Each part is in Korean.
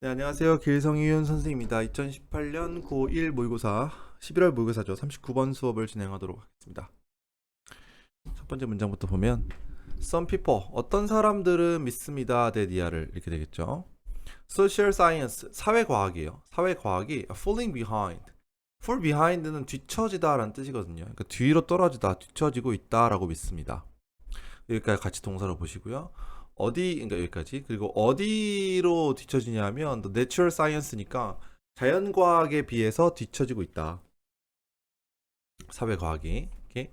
네, 안녕하세요. 길성희윤 선생님입니다. 2018년 고1 모의고사 11월 모의고사죠. 39번 수업을 진행하도록 하겠습니다. 첫 번째 문장부터 보면 Some people, 어떤 사람들은 믿습니다. 대 니아를 이렇게 되겠죠. Social science, 사회과학이에요. 사회과학이 falling behind. fall behind는 뒤처지다 라는 뜻이거든요. 그러니까 뒤로 떨어지다, 뒤처지고 있다 라고 믿습니다. 여기까지 같이 동사로 보시고요. 어디 그러니까 여기까지 그리고 어디로 the natural science니까 자연과학에 비해서 뒤처지고 있다. 사회과학이 이렇게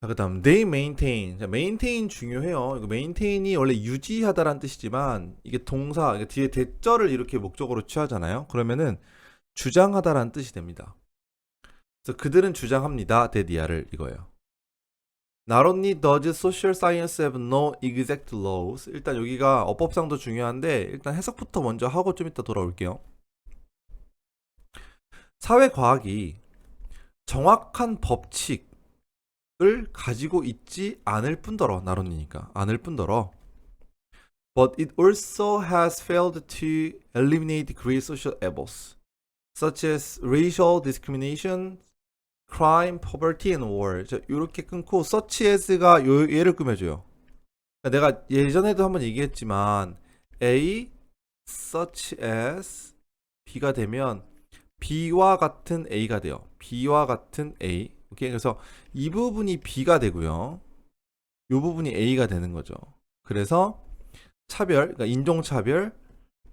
자, 그 다음 they maintain. 자, maintain 중요해요. 이거 maintain이 원래 유지하다라는 뜻이지만 이게 동사 그러니까 뒤에 대절을 이렇게 목적으로 취하잖아요. 그러면은 주장하다라는 뜻이 됩니다. 그래서 그들은 주장합니다. 데디아를 이거예요. Not only does social science have no exact laws. 일단 여기가 어법상도 중요한데 일단 해석부터 먼저 하고 좀 이따 돌아올게요. 사회과학이 정확한 법칙을 가지고 있지 않을 뿐더러 나론이니까 않을 뿐더러 but it also has failed to eliminate great social evils such as racial discrimination, crime, poverty and war. 자, 이렇게 끊고 such as가 요 얘를 꾸며줘요. 그러니까 내가 예전에도 한번 얘기했지만 A such as B가 되면 B와 같은 A가 돼요. B와 같은 A. 오케이. 그래서 이 부분이 B가 되고요. 이 부분이 A가 되는 거죠. 그래서 차별, 그러니까 인종차별,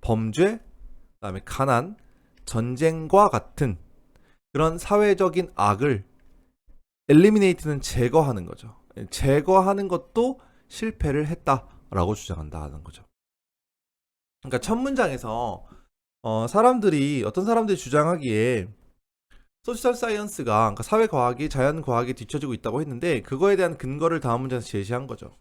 범죄, 그 다음에 가난, 전쟁과 같은 그런 사회적인 악을 엘리미네이트는 제거하는 거죠. 제거하는 것도 실패를 했다라고 주장한다는 거죠. 그러니까 첫 문장에서 어, 사람들이 어떤 사람들이 주장하기에 소셜 사이언스가 그러니까 사회 과학이 자연 과학에 뒤처지고 있다고 했는데 그거에 대한 근거를 다음 문장에서 제시한 거죠.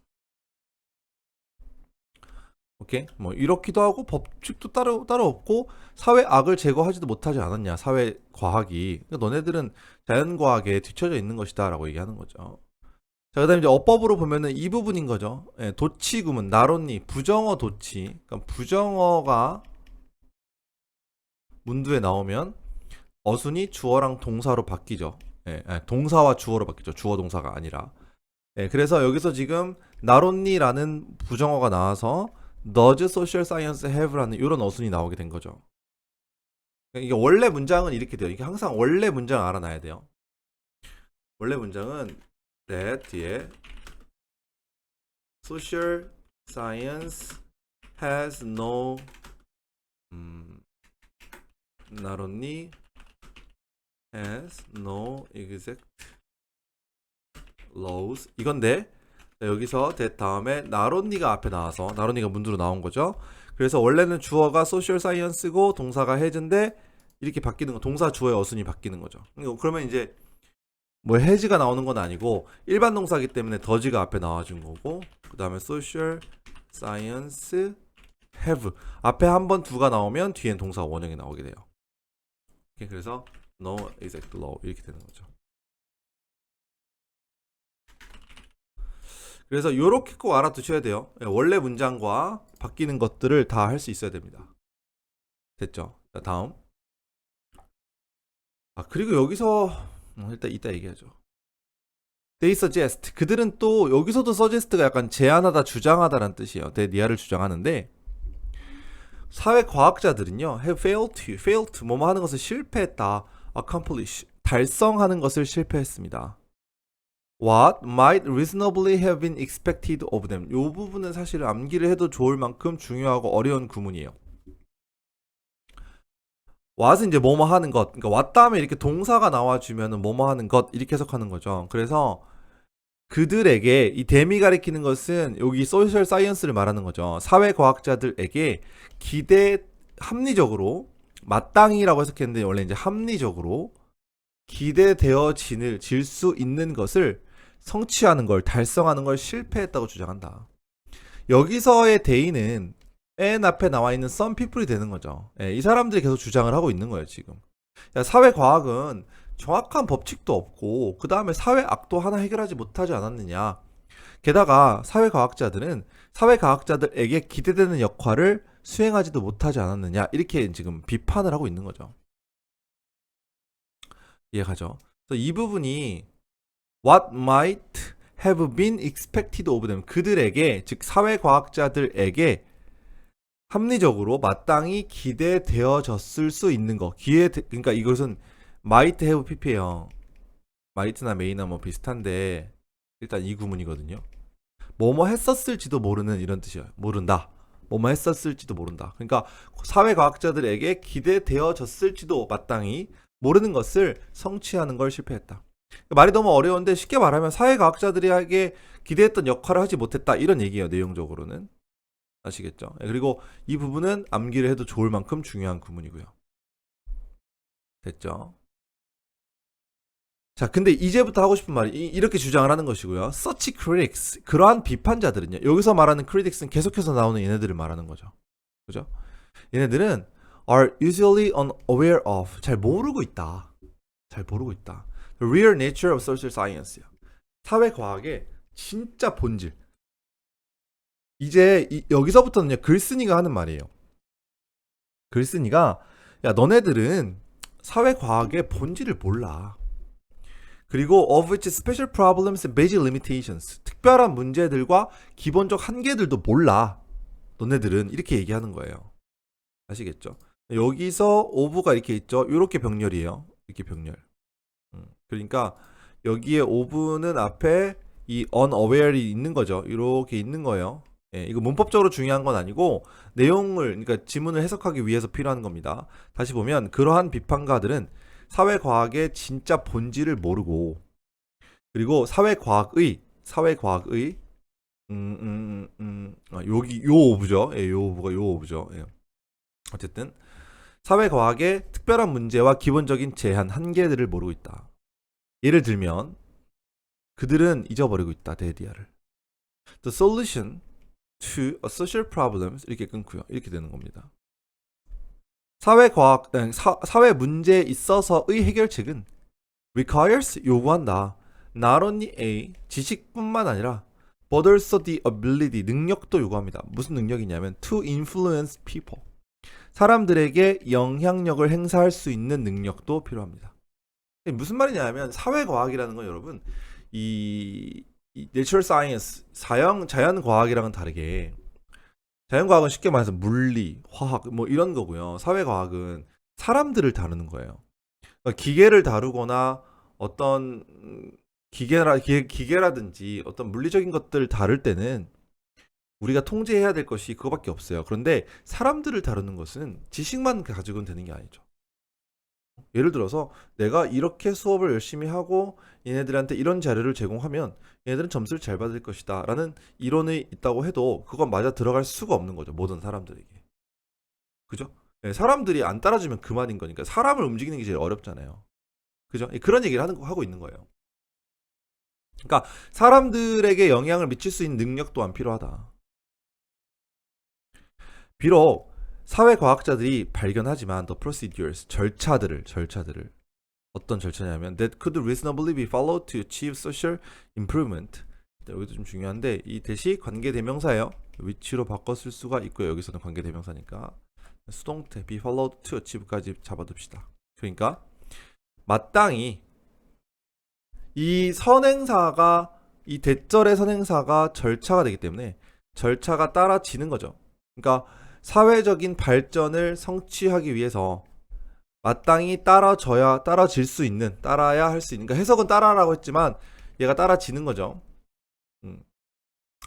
오케이 뭐 이렇기도 하고 법칙도 따로 따로 없고 사회 악을 제거하지도 못하지 않았냐 사회 과학이 그러니까 너네들은 자연 과학에 뒤처져 있는 것이다라고 얘기하는 거죠. 자 그다음에 이제 어법으로 보면은 이 부분인 거죠. 예, 도치 구문 나론니 부정어 도치 그러니까 부정어가 문두에 나오면 어순이 주어랑 동사로 바뀌죠. 예, 예, 동사와 주어로 바뀌죠. 주어 동사가 아니라. 예, 그래서 여기서 지금 나론니라는 부정어가 나와서 does social science have라는 이런 어순이 나오게 된 거죠. 그러니까 이게 원래 문장은 이렇게 돼요. 이게 항상 원래 문장 알아놔야 돼요. 원래 문장은 that 뒤에 social science has no 음, not only has no exact laws 이건데 자, 여기서 that 다음에 나론니가 앞에 나와서 나론니가 문두로 나온 거죠. 그래서 원래는 주어가 소셜 사이언스고 동사가 해즈인데 이렇게 바뀌는 거 동사 주어의 어순이 바뀌는 거죠. 이거 그러면 이제 뭐 해즈가 나오는 건 아니고 일반 동사기 때문에 더지가 앞에 나와준 거고 그 다음에 소셜 사이언스 have 앞에 한 번 두가 나오면 뒤엔 동사 원형이 나오게 돼요. 그래서 no exact law 이렇게 되는 거죠. 그래서 이렇게 꼭 알아두셔야 돼요. 예, 원래 문장과 바뀌는 것들을 다 할 수 있어야 됩니다. 됐죠? 자, 다음. 아, 그리고 여기서 음, 일단 이따 얘기하죠. They suggest. 그들은 또 여기서도 suggest가 약간 제안하다, 주장하다라는 뜻이에요. 내 니아를 주장하는데 사회 과학자들은요, have failed to, failed 뭐뭐 하는 것을 실패했다, accomplish 달성하는 것을 실패했습니다. What might reasonably have been expected of them. 이 부분은 사실 암기를 해도 좋을 만큼 중요하고 어려운 구문이에요. what은 이제 뭐뭐 하는 것. 그러니까 what 다음에 이렇게 동사가 나와주면은 뭐뭐 하는 것 이렇게 해석하는 거죠. 그래서 그들에게 이 댐이 가리키는 것은 여기 소셜 사이언스를 말하는 거죠. 사회 과학자들에게 기대 합리적으로 마땅히라고 해석했는데 원래 이제 합리적으로 기대되어질 수 있는 것을 성취하는 걸 달성하는 걸 실패했다고 주장한다. 여기서의 대의는 n 앞에 나와 있는 some people이 되는 거죠. 예, 이 사람들이 계속 주장을 하고 있는 거예요, 지금. 야, 사회 과학은 정확한 법칙도 없고 그 다음에 사회 악도 하나 해결하지 못하지 않았느냐. 게다가 사회 과학자들은 사회 과학자들에게 기대되는 역할을 수행하지도 못하지 않았느냐 이렇게 지금 비판을 하고 있는 거죠. 이해가죠? 그래서 이 부분이 what might have been expected of them 그들에게 즉 사회과학자들에게 합리적으로 마땅히 기대되어졌을 수 있는 거 기회 그러니까 이것은 might have pp예요. might나 may나 뭐 비슷한데 일단 이 구문이거든요. 뭐뭐 했었을지도 모르는 이런 뜻이에요. 모른다. 뭐뭐 했었을지도 모른다. 그러니까 사회과학자들에게 기대되어졌을지도 마땅히 모르는 것을 성취하는 걸 실패했다. 말이 너무 어려운데 쉽게 말하면 사회과학자들에게 기대했던 역할을 하지 못했다 이런 얘기예요. 내용적으로는 아시겠죠? 예, 그리고 이 부분은 암기를 해도 좋을 만큼 중요한 구문이고요. 됐죠? 자, 근데 이제부터 하고 싶은 말이 이- 이렇게 주장을 하는 것이고요. Such critics 그러한 비판자들은요. 여기서 말하는 critics는 계속해서 나오는 얘네들을 말하는 거죠. 그죠? 얘네들은 are usually unaware of 잘 모르고 있다. 잘 모르고 있다. The real nature of social science야. 사회 과학의 진짜 본질. 이제 이- 여기서부터는요. 글쓴이가 하는 말이에요. 글쓴이가 야 너네들은 사회 과학의 본질을 몰라. 그리고 of its special problems and basic limitations 특별한 문제들과 기본적 한계들도 몰라. 너네들은 이렇게 얘기하는 거예요. 아시겠죠? 여기서 of가 이렇게 있죠. 이렇게 병렬이에요. 이렇게 병렬. 음, 그러니까 여기에 of는 앞에 이 unaware이 있는 거죠. 이렇게 있는 거예요. 예, 이거 문법적으로 중요한 건 아니고 내용을 그러니까 지문을 해석하기 위해서 필요한 겁니다. 다시 보면 그러한 비판가들은 사회과학의 진짜 본질을 모르고 그리고 사회과학의 사회과학의 음, 음, 음, 아, 여기 요 오브죠. 예, 요 오브가 요 오브죠. 예. 어쨌든 사회과학의 특별한 문제와 기본적인 제한 한계들을 모르고 있다. 예를 들면 그들은 잊어버리고 있다. 데디아를. The solution to a social problems 이렇게 끊고요. 이렇게 되는 겁니다. 사회과학 사, 사회 문제에 있어서의 해결책은 requires 요구한다. not only a 지식뿐만 아니라 but also the ability 능력도 요구합니다. 무슨 능력이냐면 to influence people 사람들에게 영향력을 행사할 수 있는 능력도 필요합니다. 무슨 말이냐면 사회과학이라는 건 여러분 이, 이 natural science 자연 자연 과학이랑은 다르게 자연 과학은 쉽게 말해서 물리, 화학 뭐 이런 거고요. 사회 과학은 사람들을 다루는 거예요. 그러니까 기계를 다루거나 어떤 음, 기계라 기, 기계라든지 어떤 물리적인 것들을 다룰 때는 우리가 통제해야 될 것이 그거밖에 없어요. 그런데 사람들을 다루는 것은 지식만 가지고는 되는 게 아니죠. 예를 들어서 내가 이렇게 수업을 열심히 하고 얘네들한테 이런 자료를 제공하면 얘네들은 점수를 잘 받을 것이다 라는 이론이 있다고 해도 그건 맞아 들어갈 수가 없는 거죠. 모든 사람들에게. 그죠? 네, 사람들이 안 따라주면 그만인 거니까 사람을 움직이는 게 제일 어렵잖아요. 그죠? 예, 그런 얘기를 하는, 거- 하고 있는 거예요. 그러니까 사람들에게 영향을 미칠 수 있는 능력 또한 필요하다. 비록 사회과학자들이 발견하지만 the procedures 절차들을 절차들을 어떤 절차냐면 that could reasonably be followed to achieve social improvement. 네, 여기도 좀 중요한데 이 대시 관계 대명사예요. 위치로 바꿔 쓸 수가 있고요. 여기서는 관계 대명사니까 수동태 be followed to achieve까지 잡아둡시다. 그러니까 마땅히 이 선행사가 이 대절의 선행사가 절차가 되기 때문에 절차가 따라지는 거죠. 그러니까 사회적인 발전을 성취하기 위해서 마땅히 따라져야 따라질 수 있는 따라야 할 수 있는 그러니까 해석은 따라라고 했지만 얘가 따라지는 거죠. 음.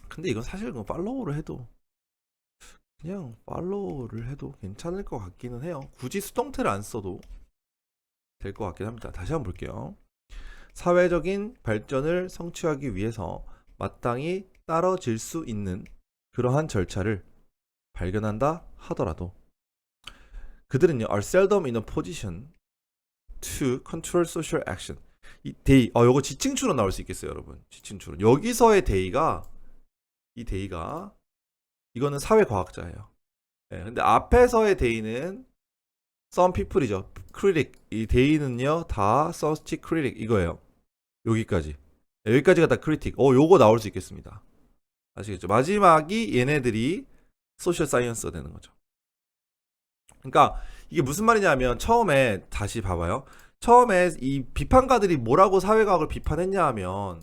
근데 이건 사실 그 팔로우를 해도 그냥 팔로우를 해도 괜찮을 것 같기는 해요. 굳이 수동태를 안 써도 될 것 같긴 합니다. 다시 한번 볼게요. 사회적인 발전을 성취하기 위해서 마땅히 따라질 수 있는 그러한 절차를 발견한다 하더라도 그들은요 are seldom in a position to control social action. 이 they 어 요거 지칭 추론 나올 수 있겠어요, 여러분. 지칭 추론. 여기서의 they가 이 they가 이거는 사회 과학자예요. 예, 근데 앞에서의 they는 some people이죠. critic. 이 they는요 다 such critic 이거예요. 여기까지. 예, 여기까지가 다 critic. 어, 요거 나올 수 있겠습니다. 아시겠죠? 마지막이 얘네들이 소셜 사이언스가 되는 거죠. 그러니까 이게 무슨 말이냐면 처음에 다시 봐봐요. 처음에 이 비판가들이 뭐라고 사회과학을 비판했냐 하면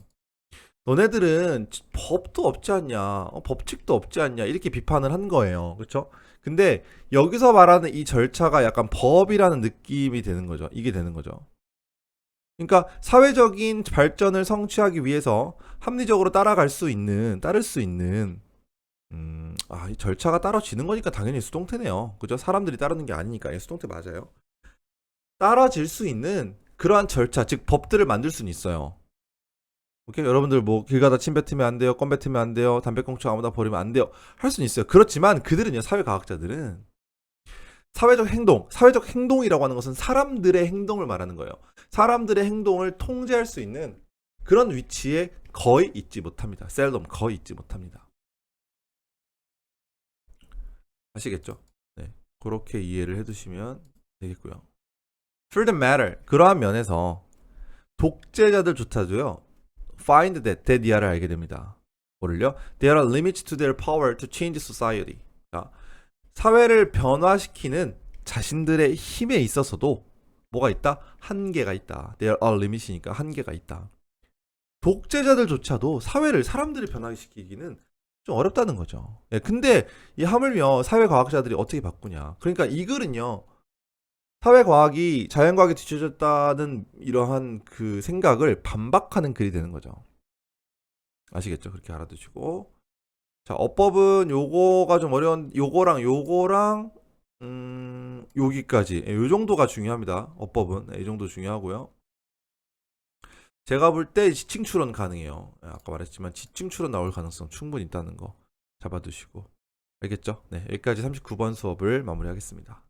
너네들은 법도 없지 않냐, 어, 법칙도 없지 않냐 이렇게 비판을 한 거예요. 그렇죠? 근데 여기서 말하는 이 절차가 약간 법이라는 느낌이 되는 거죠. 이게 되는 거죠. 그러니까 사회적인 발전을 성취하기 위해서 합리적으로 따라갈 수 있는, 따를 수 있는 음, 아, 이 절차가 따라지는 거니까 당연히 수동태네요. 그죠? 사람들이 따르는 게 아니니까 예, 수동태 맞아요. 따라질 수 있는 그러한 절차, 즉 법들을 만들 수는 있어요. 오케이? 여러분들 뭐 길 가다 침 뱉으면 안 돼요, 껌 뱉으면 안 돼요, 담배꽁초 아무나 버리면 안 돼요. 할 수는 있어요. 그렇지만 그들은요, 사회과학자들은 사회적 행동, 사회적 행동이라고 하는 것은 사람들의 행동을 말하는 거예요. 사람들의 행동을 통제할 수 있는 그런 위치에 거의 있지 못합니다. 셀럼 거의 있지 못합니다. 아시겠죠? 네. 그렇게 이해를 해두시면 되겠고요. For the matter, 그러한 면에서 독재자들조차도요, find that, that이야를 알게 됩니다. 뭐를요? There are limits to their power to change society. 자, 사회를 변화시키는 자신들의 힘에 있어서도 뭐가 있다? 한계가 있다. There are limit이니까 한계가 있다. 독재자들조차도 사회를 사람들을 변화시키기는 좀 어렵다는 거죠. 예, 근데 이 하물며 사회과학자들이 어떻게 바꾸냐. 그러니까 이 글은요. 사회과학이 자연과학에 뒤쳐졌다는 이러한 그 생각을 반박하는 글이 되는 거죠. 아시겠죠? 그렇게 알아두시고. 자, 어법은 요거가 좀 어려운 요거랑 요거랑 음, 여기까지. 예, 요 정도가 중요합니다. 어법은. 예, 이 정도 중요하고요. 제가 볼 때 지층 추론 가능해요. 예, 아까 말했지만 지층 추론 나올 가능성 충분히 있다는 거 잡아두시고 알겠죠? 네, 여기까지 39번 수업을 마무리하겠습니다.